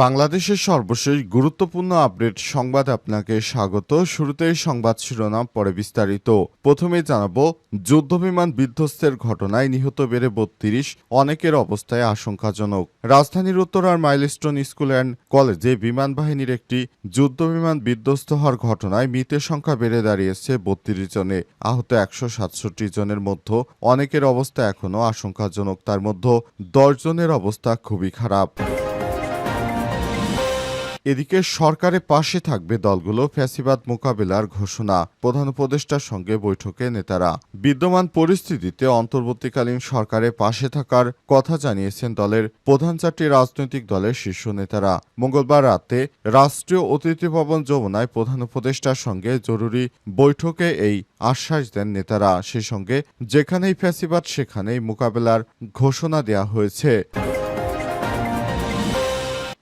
বাংলাদেশের সর্বশেষ গুরুত্বপূর্ণ আপডেট সংবাদ আপনাকে স্বাগত। শুরুতেই সংবাদ শিরোনাম, পরে বিস্তারিত। প্রথমে জানাব, যুদ্ধবিমান বিধ্বস্তের ঘটনায় নিহত বেড়ে বত্রিশ, অনেকের অবস্থায় আশঙ্কাজনক। রাজধানীর উত্তরার মাইলস্টোন স্কুল অ্যান্ড কলেজে বিমান বাহিনীর একটি যুদ্ধবিমান বিধ্বস্ত হওয়ার ঘটনায় মৃতের সংখ্যা বেড়ে দাঁড়িয়েছে বত্রিশ জনে। আহত একশো সাতষট্টি জনের মধ্যে অনেকের অবস্থা এখনও আশঙ্কাজনক। তার মধ্যে দশ জনের অবস্থা খুবই খারাপ। এদিকে সরকারের পাশে থাকবে দলগুলো ফ্যাসিবাদ মোকাবেলার ঘোষণা। প্রধান উপদেষ্টার সঙ্গে বৈঠকে নেতারা। বিদ্যমান পরিস্থিতিতে অন্তর্বর্তীকালীন সরকারের পাশে থাকার কথা জানিয়েছেন দলের প্রধান চারটি রাজনৈতিক দলের শীর্ষ নেতারা। মঙ্গলবার রাতে রাষ্ট্রীয় অতিথি ভবন যমুনায় প্রধান উপদেষ্টার সঙ্গে জরুরি বৈঠকে এই আশ্বাস দেন নেতারা। সে সঙ্গে যেখানেই ফ্যাসিবাদ, সেখানেই মোকাবেলার ঘোষণা দেয়া হয়েছে।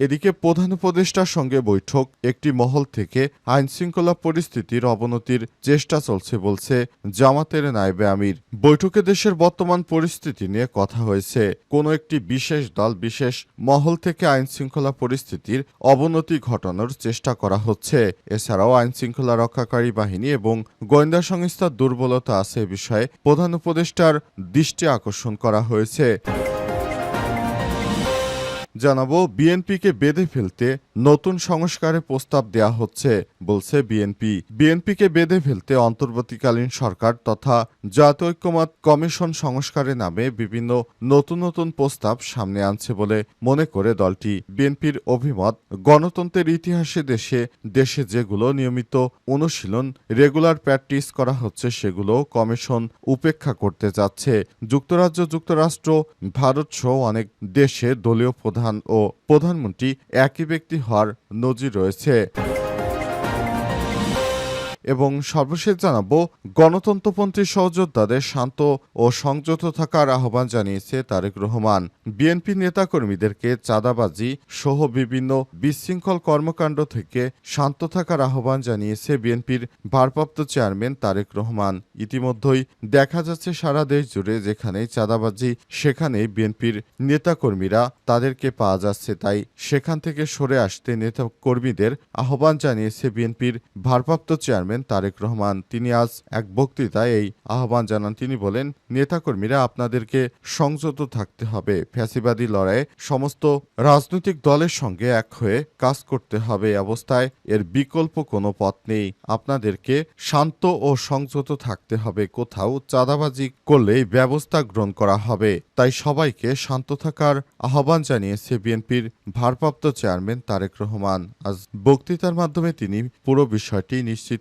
এদিকে প্রধান উপদেষ্টার সঙ্গে বৈঠক, একটি মহল থেকে আইন শৃঙ্খলা পরিস্থিতির অবনতির চেষ্টা চলছে বলছে জামাতের নায়েবে আমির। বৈঠকে দেশের বর্তমান পরিস্থিতি নিয়ে কথা হয়েছে। কোনো একটি বিশেষ দল, বিশেষ মহল থেকে আইন শৃঙ্খলা পরিস্থিতির অবনতি ঘটানোর চেষ্টা করা হচ্ছে। এছাড়াও আইন শৃঙ্খলা রক্ষাকারী বাহিনী এবং গোয়েন্দা সংস্থার দুর্বলতা আছে বিষয়ে প্রধান উপদেষ্টার দৃষ্টি আকর্ষণ করা হয়েছে। জানাব, বিএনপিকে বেঁধে ফেলতে নতুন সংস্কারের প্রস্তাব দেয়া হচ্ছে, বলছে বিএনপি। বিএনপিকে বেঁধে ফেলতে অন্তর্বর্তীকালীন সরকার তথা জাতীয় ঐক্যমত কমিশন সংস্কারের নামে বিভিন্ন নতুন নতুন প্রস্তাব সামনে আনছে বলে মনে করে দলটি। বিএনপির অভিমত, গণতন্ত্রের ইতিহাসে দেশে দেশে যেগুলো নিয়মিত অনুশীলন, রেগুলার প্র্যাকটিস করা হচ্ছে, সেগুলো কমিশন উপেক্ষা করতে যাচ্ছে। যুক্তরাজ্য, যুক্তরাষ্ট্র, ভারত সহ অনেক দেশে দলীয় প্রধান ও প্রধানমন্ত্রী একই ব্যক্তি হওয়ার নজির রয়েছে। এবং সর্বশেষ জানাব, গণতন্ত্রপন্থী সহযোদ্ধাদের শান্ত ও সংযত থাকার আহ্বান জানিয়েছে তারেক রহমান। বিএনপি নেতাকর্মীদেরকে চাঁদাবাজি সহ বিভিন্ন বিশৃঙ্খল কর্মকাণ্ড থেকে শান্ত থাকার আহ্বান জানিয়েছে বিএনপির ভারপ্রাপ্ত চেয়ারম্যান তারেক রহমান। ইতিমধ্যেই দেখা যাচ্ছে সারা দেশ জুড়ে যেখানেই চাঁদাবাজি, সেখানেই বিএনপির নেতাকর্মীরা তাদেরকে পাওয়া যাচ্ছে। তাই সেখান থেকে সরে আসতে নেতাকর্মীদের আহ্বান জানিয়েছে বিএনপির ভারপ্রাপ্ত চেয়ারম্যান তারেক রহমান। তিনি আজ এক বক্তৃতায় এই আহ্বান জানান। তিনি বলেন, নেতাকর্মীরা আপনাদেরকে সংযত থাকতে হবে। ফ্যাসিবাদী লড়াইয়ে সমস্ত রাজনৈতিক দলের সঙ্গে এক হয়ে কাজ করতে হবে অবস্থায় এর বিকল্প কোনো পথ নেই। আপনাদেরকে শান্ত ও সংযত থাকতে হবে। কোথাও চাঁদাবাজি করলেই ব্যবস্থা গ্রহণ করা হবে। তাই সবাইকে শান্ত থাকার আহ্বান জানিয়েছে বিএনপির ভারপ্রাপ্ত চেয়ারম্যান তারেক রহমান। আজ বক্তৃতার মাধ্যমে তিনি পুরো বিষয়টি নিশ্চিত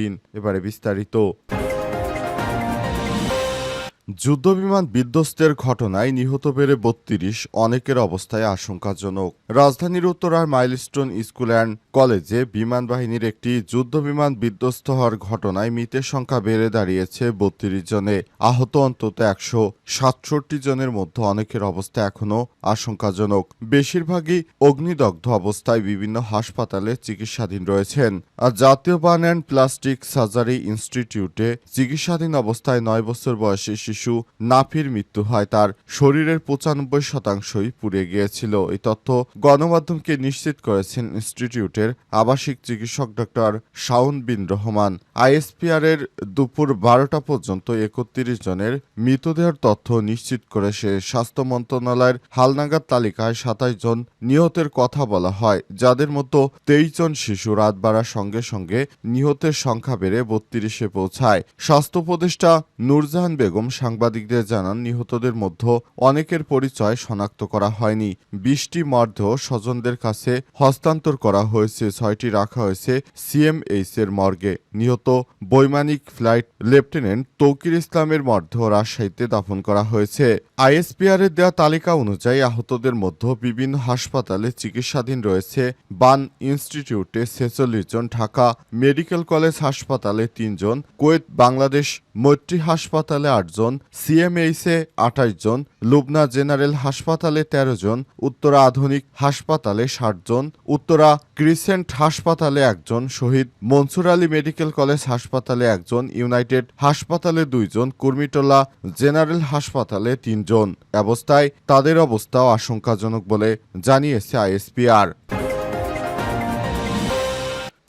এবারে বিস্তারিত যুদ্ধবিমান বিধ্বস্তের ঘটনায় নিহত বেড়ে বত্রিশ, অনেকের অবস্থায় আশঙ্কাজনক। রাজধানীর উত্তরার মাইলস্টোন স্কুল অ্যান্ড কলেজে বিমান বাহিনীর একটি যুদ্ধবিমান বিধ্বস্ত হওয়ার ঘটনায় মৃতের সংখ্যা বেড়ে দাঁড়িয়েছে বত্রিশ জনে। আহত অন্তত একশো সাতষট্টি জনের মধ্যে অনেকের অবস্থা এখনও আশঙ্কাজনক। বেশিরভাগই অগ্নিদগ্ধ অবস্থায় বিভিন্ন হাসপাতালে চিকিৎসাধীন রয়েছেন। আর জাতীয় বান অ্যান্ড প্লাস্টিক সার্জারি ইনস্টিটিউটে চিকিৎসাধীন অবস্থায় নয় বছর বয়সী শিশু নাফির মৃত্যু হয়, তার শরীরের পঁচানব্বই শতাংশই পুড়ে গিয়েছিল। এই তথ্য গণমাধ্যমকে নিশ্চিত করেছেন ইনস্টিটিউটের আবাসিক চিকিৎসক ডক্টর শাউন বিন রহমান। আইএসপিআর এর দুপুর বারোটা পর্যন্ত একত্রিশ জনের মৃতদেহের তথ্য নিশ্চিত করেছে। স্বাস্থ্য মন্ত্রণালয়ের হালনাগাদ তালিকায় সাতাশ জন নিহতের কথা বলা হয়, যাদের মতো তেইশ জন শিশু রাত বাড়ার সঙ্গে সঙ্গে নিহতের সংখ্যা বেড়ে বত্রিশে পৌঁছায়। স্বাস্থ্য উপদেষ্টা নুরজাহান বেগম সাংবাদিকদের জানান, নিহতদের মধ্যে অনেকের পরিচয় শনাক্ত করা হয়নি। বিশটি মর্দেহ স্বজনদের কাছে হস্তান্তর করা হয়েছে, ছয়টি রাখা হয়েছে সিএমএইচ এর মর্গে। নিহত বৈমানিক ফ্লাইট লেফটেন্যান্ট তৌকির ইসলামের মর্দেহ রাজশাহীতে দাফন করা হয়েছে। আইএসপিআর এর দেওয়া তালিকা অনুযায়ী আহতদের মধ্যে বিভিন্ন হাসপাতালে চিকিৎসাধীন রয়েছে। বান ইনস্টিটিউটে ছেচল্লিশ জন, ঢাকা মেডিকেল কলেজ হাসপাতালে তিনজন, কুয়েত, বাংলাদেশ মৈত্রী হাসপাতালে আটজন সিএমএইসে আঠাশ জন, লুবনা জেনারেল হাসপাতালে তেরো জন, উত্তরা আধুনিক হাসপাতালে ষাট জন, উত্তরা ক্রিসেন্ট হাসপাতালে একজন শহীদ, মনসুর আলী মেডিকেল কলেজ হাসপাতালে একজন ইউনাইটেড হাসপাতালে দুইজন কুর্মিটোলা জেনারেল হাসপাতালে তিনজন অবস্থায় তাদের অবস্থাও আশঙ্কাজনক বলে জানিয়েছে আইএসপিআর।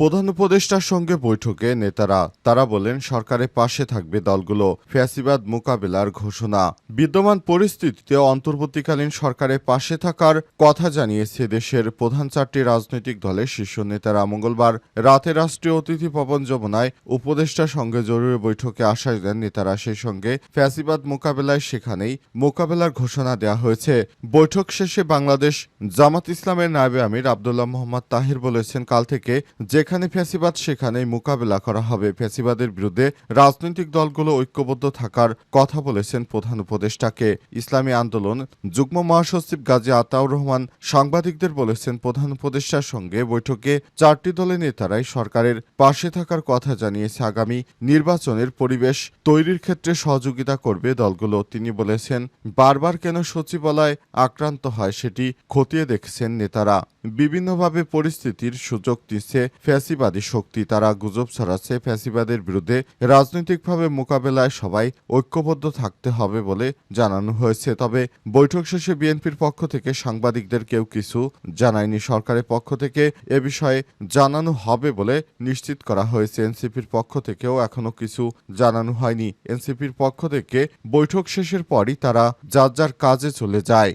প্রধান উপদেষ্টার সঙ্গে বৈঠকে নেতারা, তারা বলেন সরকারের পাশে থাকবে দলগুলো, ফ্যাসিবাদ মোকাবেলার ঘোষণা। বিদ্যমান পরিস্থিতিতে অন্তর্বর্তীকালীন সরকারের পাশে থাকার কথা জানিয়েছে দেশের প্রধান চারটি রাজনৈতিক দলের শীর্ষ নেতারা। মঙ্গলবার রাতে রাষ্ট্রীয় অতিথি ভবন যমুনায় উপদেষ্টার সঙ্গে জরুরি বৈঠকে আশ্বাস দেন নেতারা। সেই সঙ্গে ফ্যাসিবাদ মোকাবেলায় সেখানেই মোকাবেলার ঘোষণা দেওয়া হয়েছে। বৈঠক শেষে বাংলাদেশ জামাত ইসলামের নায়েবে আমির আবদুল্লাহ মোহাম্মদ তাহির বলেছেন, কাল থেকে যেখানে ফ্যাসিবাদ, সেখানেই মোকাবেলা করা হবে। ফ্যাসিবাদের বিরুদ্ধে রাজনৈতিক দলগুলো ঐক্যবদ্ধ থাকার কথা বলেছেন প্রধান উপদেষ্টাকে। ইসলামী আন্দোলন, যুগ্ম মহাসচিব গাজী আতাউর রহমান সাংবাদিকদের বলেছেন, প্রধান উপদেষ্টার সঙ্গে বৈঠকে চারটি দলের নেতারাই সরকারের পাশে থাকার কথা জানিয়েছে। আগামী নির্বাচনের পরিবেশ তৈরির ক্ষেত্রে সহযোগিতা করবে দলগুলো। তিনি বলেছেন, বারবার কেন সচিবালয় আক্রান্ত হয় সেটি খতিয়ে দেখছেন নেতারা। বিভিন্নভাবে পরিস্থিতির সুযোগ দিচ্ছে ফ্যাসিবাদী শক্তি তারা গুজব ছড়াচ্ছে। ফ্যাসিবাদের বিরুদ্ধে রাজনৈতিকভাবে মোকাবেলায় সবাই ঐক্যবদ্ধ থাকতে হবে বলে জানানো হয়েছে। তবে বৈঠক শেষে বিএনপির পক্ষ থেকে সাংবাদিকদের কেউ কিছু জানায়নি। সরকারের পক্ষ থেকে এ বিষয়ে জানানো হবে বলে নিশ্চিত করা হয়েছে। এনসিপির পক্ষ থেকেও এখনও কিছু জানানো হয়নি। এনসিপির পক্ষ থেকে বৈঠক শেষের পরই তারা যার যার কাজে চলে যায়।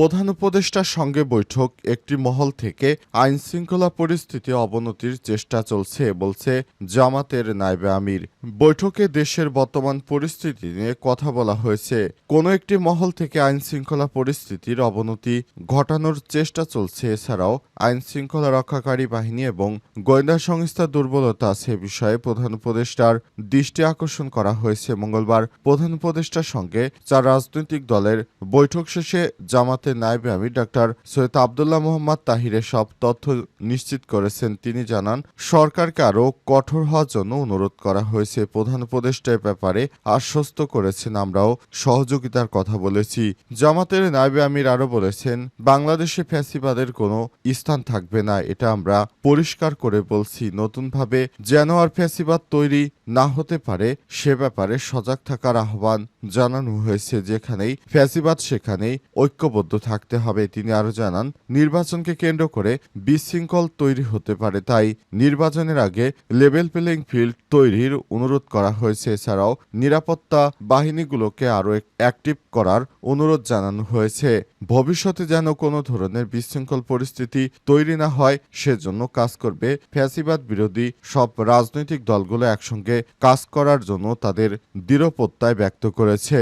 প্রধান উপদেষ্টার সঙ্গে বৈঠক, একটি মহল থেকে আইন শৃঙ্খলা পরিস্থিতি অবনতির চেষ্টা চলছে, বলছে জামাতের নাইবে আমির। বৈঠকে দেশের বর্তমান পরিস্থিতি নিয়ে কথা বলা হয়েছে। কোনো একটি মহল থেকে আইন শৃঙ্খলা পরিস্থিতির অবনতি ঘটানোর চেষ্টা চলছে, এছাড়াও আইন শৃঙ্খলা রক্ষাকারী বাহিনী এবং গোয়েন্দা সংস্থার দুর্বলতা আছে বিষয়ে প্রধান উপদেষ্টার দৃষ্টি আকর্ষণ করা হয়েছে। মঙ্গলবার প্রধান উপদেষ্টার সঙ্গে চার রাজনৈতিক দলের বৈঠক শেষে জামাতের নায়েবে আমির ডাক্তার সৈয়দ আবদুল্লাহ মোহাম্মদ তাহিরে সব তথ্য নিশ্চিত করেছেন। তিনি জানান, সরকারকে আরও কঠোর হওয়ার জন্য অনুরোধ করা হয়েছে। প্রধান উপদেষ্টা এ ব্যাপারে আশ্বস্ত করেছেন আমরাও। সহযোগিতার কথা বলেছি। জামাতের নায়েবে আমির আরও বলেছেন, বাংলাদেশে ফ্যাসিবাদের কোনো স্থান থাকবে না। এটা আমরা পরিষ্কার করে বলছি। নতুনভাবে যেন আর ফ্যাসিবাদ তৈরি না হতে পারে সে ব্যাপারে সজাগ থাকার আহ্বান জানানো হয়েছে যেখানেই ফ্যাসিবাদ সেখানেই ঐক্যবদ্ধ থাকতে হবে, তিনি আরও জানান। নির্বাচনকে কেন্দ্র করে বিশৃঙ্খল তৈরি হতে পারে, তাই নির্বাচনের আগে লেভেল প্লেইং ফিল্ড তৈরির অনুরোধ করা হয়েছে। এছাড়াও নিরাপত্তা বাহিনীগুলোকে আরও অ্যাক্টিভ করার অনুরোধ জানানো হয়েছে। ভবিষ্যতে যেন কোনো ধরনের বিশৃঙ্খল পরিস্থিতি তৈরি না হয়, সেজন্য কাজ করবে ফ্যাসিবাদ বিরোধী সব রাজনৈতিক দলগুলো একসঙ্গে কাজ করার জন্য তাদের দৃঢ়প্রত্যয় ব্যক্ত করেছে।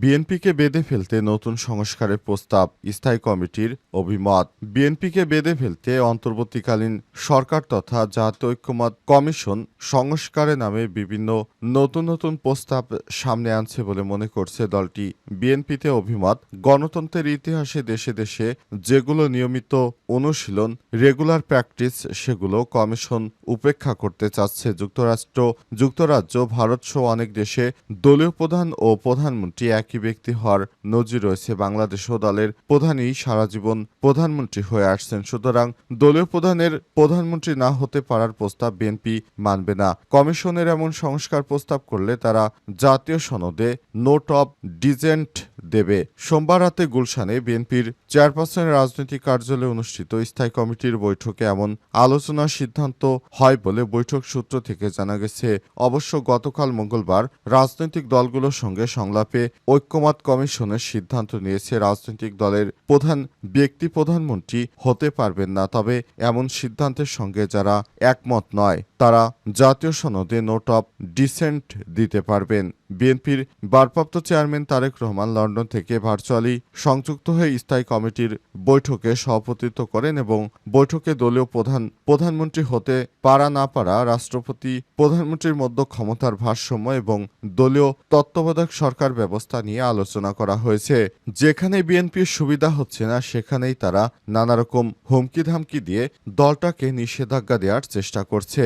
বিএনপিকে বেঁধে ফেলতে নতুন সংস্কারের প্রস্তাব স্থায়ী কমিটির অভিমত। বিএনপিকে বেঁধে ফেলতে অন্তর্বর্তীকালীন সরকার তথা জাতীয় ঐক্যমত কমিশন সংস্কারের নামে বিভিন্ন নতুন নতুন প্রস্তাব সামনে আনছে বলে মনে করছে দলটি। বিএনপিতে অভিমত, গণতন্ত্রের ইতিহাসে দেশে দেশে যেগুলো নিয়মিত অনুশীলন রেগুলার প্র্যাকটিস সেগুলো কমিশন উপেক্ষা করতে চাচ্ছে। যুক্তরাষ্ট্র, যুক্তরাজ্য, ভারত সহ অনেক দেশে দলীয় প্রধান ও প্রধানমন্ত্রী একই ব্যক্তি হওয়ার নজির রয়েছে বাংলাদেশও দলের প্রধানই সারা জীবন প্রধানমন্ত্রী হয়ে আসছেন। সুতরাং দলীয় প্রধানের প্রধানমন্ত্রী না হতে পারার প্রস্তাব বিএনপি মানবে না। কমিশনের এমন সংস্কার প্রস্তাব করলে তারা জাতীয় সনদে নোট অব ডিজেন্ট দেবে। সোমবার রাতে গুলশানে বিএনপির চেয়ারপারসনের রাজনৈতিক কার্যালয়ে অনুষ্ঠিত স্থায়ী কমিটির বৈঠকে এমন আলোচনার সিদ্ধান্ত হয় বলে বৈঠক সূত্র থেকে জানা গেছে। অবশ্য গতকাল মঙ্গলবার রাজনৈতিক দলগুলোর সঙ্গে সংলাপে ঐক্যমত কমিশনের সিদ্ধান্ত নিয়েছে রাজনৈতিক দলের প্রধান ব্যক্তি প্রধানমন্ত্রী হতে পারবেন না, তবে এমন সিদ্ধান্তের সঙ্গে যারা একমত নয়। তারা জাতীয় সনদে নোট অফ ডিসেন্ট দিতে পারবেন। বিএনপির ভারপ্রাপ্ত চেয়ারম্যান তারেক রহমান লন্ডন থেকে ভার্চুয়ালি সংযুক্ত হয়ে স্থায়ী কমিটির বৈঠকে সভাপতিত্ব করেন এবং বৈঠকে দলীয় প্রধান, প্রধানমন্ত্রী হতে পারা না পারা রাষ্ট্রপতি, প্রধানমন্ত্রীর মধ্যে ক্ষমতার ভারসাম্য এবং দলীয় তত্ত্বাবধায়ক সরকার ব্যবস্থা নিয়ে আলোচনা করা হয়েছে। যেখানে বিএনপির সুবিধা হচ্ছে না, সেখানেই তারা নানা রকম হুমকি ধামকি দিয়ে দলটাকে নিষেধাজ্ঞা দেওয়ার চেষ্টা করছে।